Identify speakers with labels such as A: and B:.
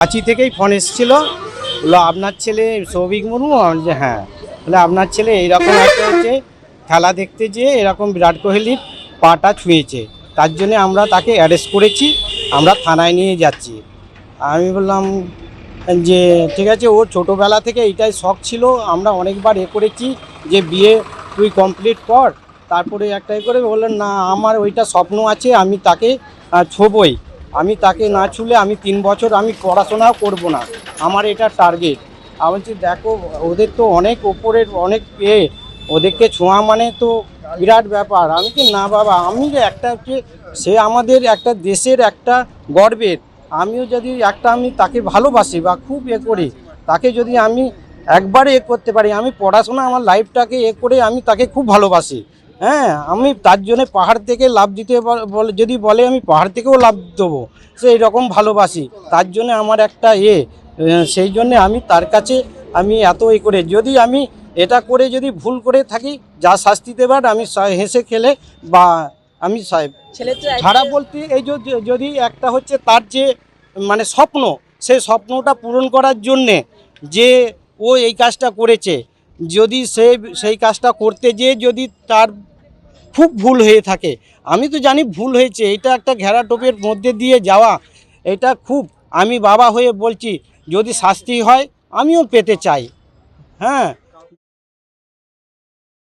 A: কাঁচি থেকেই ফোন এসেছিল। বলল আপনার ছেলে সৌভিক মুর্মু? বলছি, হ্যাঁ। বলে আপনার ছেলে এইরকম একটা হচ্ছে খেলা দেখতে যেয়ে এরকম বিরাট কোহলির পাটা ছুঁয়েছে। তার জন্য আমরা তাকে অ্যারেস্ট করেছি আমরা থানায় নিয়ে যাচ্ছি। আমি বললাম যে ঠিক আছে ওর ছোটোবেলা থেকে এইটাই শখ ছিল আমরা অনেকবার এ করেছি যে বিয়ে তুই কমপ্লিট কর। তারপরে একটাই করে বললেন না আমার ওইটা স্বপ্ন আছে আমি তাকে ছোবই। আমি তাকে না ছুলে আমি তিন বছর আমি পড়াশোনাও করব না। আমার এটা টার্গেট আমি বলছি, দেখো, ওদের তো অনেক ওপরের অনেক এ, ওদেরকে ছোঁয়া মানে তো বিরাট ব্যাপার। আমি কি না বাবা, আমি একটা হচ্ছে, সে আমাদের একটা দেশের একটা গর্বের। আমিও যদি একটা আমি তাকে ভালোবাসি বা খুব এ করি, তাকে যদি আমি একবারে এ করতে পারি, আমি পড়াশোনা, আমার লাইফটাকে এ করে আমি তাকে খুব ভালোবাসি। হ্যাঁ আমি তার জন্য পাহাড় থেকে লাভ দিতে বলে যদি বলে আমি পাহাড় থেকেও লাভ দেবো সে এরকম ভালোবাসি। তার জন্য আমার একটা এ সেই জন্য আমি তার কাছে আমি এত এ করে যদি আমি এটা করে যদি ভুল করে থাকি যা শাস্তি দেবার আমি হেসে খেলে বা আমি সা- ছাড়া বলতে এই যদি- যদি একটা হচ্ছে তার যে মানে স্বপ্ন সেই স্বপ্নটা পূরণ করার জন্যে যে ও এই কাজটা করেছে যদি সে সেই কাজটা করতে যেয়ে যদি তার খুব ভুল হয়ে থাকে। আমি তো জানি ভুল হয়েছে, এটা একটা ঘেরা টোপের মধ্যে দিয়ে যাওয়া, এটা খুব, আমি বাবা হয়ে বলছি, যদি শাস্তি হয়, আমিও পেতে চাই। হ্যাঁ